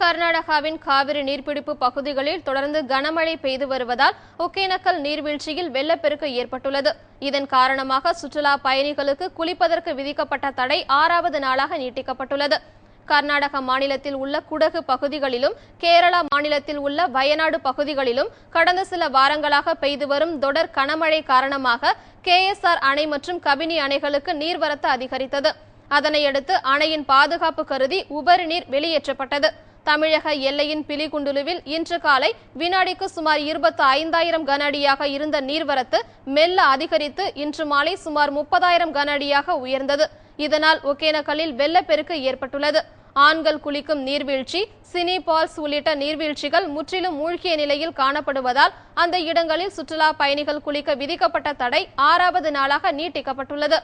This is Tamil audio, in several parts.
கர்நாடகாவின் காவிரி நீர்பிடிப்பு பகுதிகளில் தொடர்ந்து கனமழை பெய்து வருவதால் ஒகேனக்கல் நீர்வீழ்ச்சியில் வெள்ளப்பெருக்கு ஏற்பட்டுள்ளது. இதன் காரணமாக சுற்றுலா பயணிகளுக்கு குளிப்பதற்கு விதிக்கப்பட்ட தடை ஆறாவது நாளாக நீட்டிக்கப்பட்டுள்ளது. கர்நாடக மாநிலத்தில் உள்ள குடகு பகுதிகளிலும் கேரளா மாநிலத்தில் உள்ள வயநாடு பகுதிகளிலும் கடந்த சில வாரங்களாக பெய்து வரும் தொடர் கனமழை காரணமாக கேஎஸ்ஆர் அணை மற்றும் கபினி அணைகளுக்கு நீர்வரத்து அதிகரித்தது. அதனையடுத்து அணையின் பாதுகாப்பு கருதி உபரி நீர் வெளியேற்றப்பட்டது. தமிழக எல்லையின் பிலிகுண்டுலுவில் இன்று காலை வினாடிக்கு சுமார் இருபத்தி ஐந்தாயிரம் கன அடியாக இருந்த நீர்வரத்து மெல்ல அதிகரித்து இன்று மாலை சுமார் முப்பதாயிரம் கன அடியாக உயர்ந்தது. இதனால் ஒகேனக்கலில் வெள்ளப்பெருக்கு ஏற்பட்டுள்ளது. ஆண்கள் குளிக்கும் நீர்வீழ்ச்சி சினி பால்ஸ் உள்ளிட்ட நீர்வீழ்ச்சிகள் முற்றிலும் மூழ்கிய நிலையில் காணப்படுவதால் அந்த இடங்களில் சுற்றுலா பயணிகள் குளிக்க விதிக்கப்பட்ட தடை ஆறாவது நாளாக நீட்டிக்கப்பட்டுள்ளது.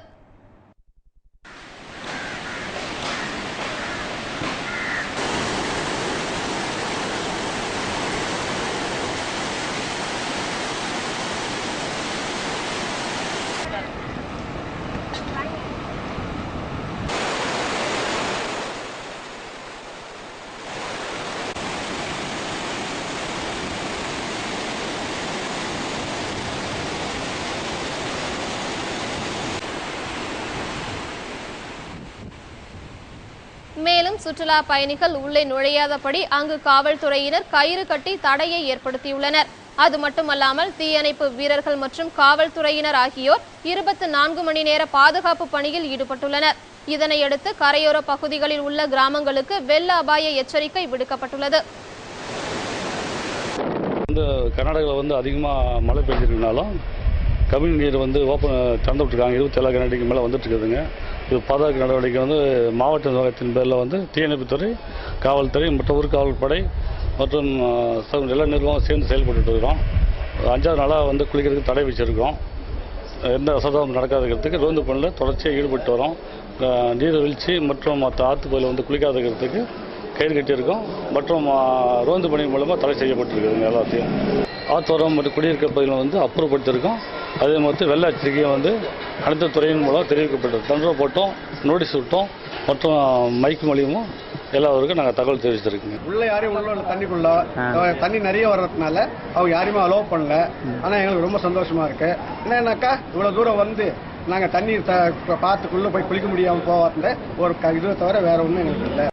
மேலும் சுற்றுலா பயணிகள் உள்ளே நுழையாதபடி அங்கு காவல்துறையினர் கயிறு கட்டி தடையை ஏற்படுத்தியுள்ளனர். அது மட்டுமல்லாமல் தீயணைப்பு வீரர்கள் மற்றும் காவல்துறையினர் ஆகியோர் இருபத்தி நான்கு மணி நேர பாதுகாப்பு பணியில் ஈடுபட்டுள்ளனர். இதனையடுத்து கரையோர பகுதிகளில் உள்ள கிராமங்களுக்கு வெள்ள அபாய எச்சரிக்கை விடுக்கப்பட்டுள்ளது. வந்து கர்நாடகாவில் வந்து அதிகமாக மழை பெஞ்சிருக்கனாலும் கபினி நீர் வந்து ஓப்பன் திறந்து விட்டுருக்காங்க இருபத்தி ஏழு கனடிக்கு மேலே வந்துட்டு இருக்குதுங்க இது பாதுகாப்பு நடவடிக்கை வந்து மாவட்ட நிர்வாகத்தின் பேரில் வந்து தீயணைப்புத்துறை காவல்துறை மற்றும் ஊர்காவல்படை மற்றும் அஹ், எல்லா நிர்வாகம் சேர்ந்து செயல்பட்டு இருக்கிறோம். அஞ்சாவது நாளாக வந்து குளிக்கிறதுக்கு தடை வச்சிருக்கோம் எந்த அசதாபம் நடக்காதுக்கிறதுக்கு ரோந்து பணியில் தொடர்ச்சியாக ஈடுபட்டு வரோம். நீர்வீழ்ச்சி மற்றும் மற்ற ஆற்றுப்பகுதியில் வந்து குளிக்காதுக்கிறதுக்கு கயிறு கட்டியிருக்கோம். மற்றும் ரோந்து பணி மூலமாக தடை செய்யப்பட்டிருக்குதுங்க எல்லாத்தையும். ஆத்தோரம் மற்றும் குடியிருக்க பகுதியில் வந்து அப்புறப்படுத்தியிருக்கோம். அதே மாதிரி வெள்ள எச்சரிக்கையும் வந்து அனைத்து துறையின் மூலம் தெரிவிக்கப்பட்டது. தண்டனை போட்டோம் நோட்டீஸ் விட்டோம் மற்றும் மைக் மூலியமும் எல்லாருக்கும் நாங்கள் தகவல் தெரிவிச்சிருக்கோங்க. உள்ள யாரையும் உள்ள தண்ணிக்குள்ள தண்ணி நிறைய வர்றதுனால அவங்க யாரையுமே அலோவ் பண்ணல. ஆனால் எங்களுக்கு ரொம்ப சந்தோஷமா இருக்கு. என்னன்னாக்கா இவ்வளோ தூரம் வந்து நாங்கள் தண்ணி பார்த்துக்குள்ளே போய் குளிக்க முடியாமல் போவாருந்த ஒரு க- இதுவை தவிர வேற ஒன்றும் எங்களுக்கு இல்லை.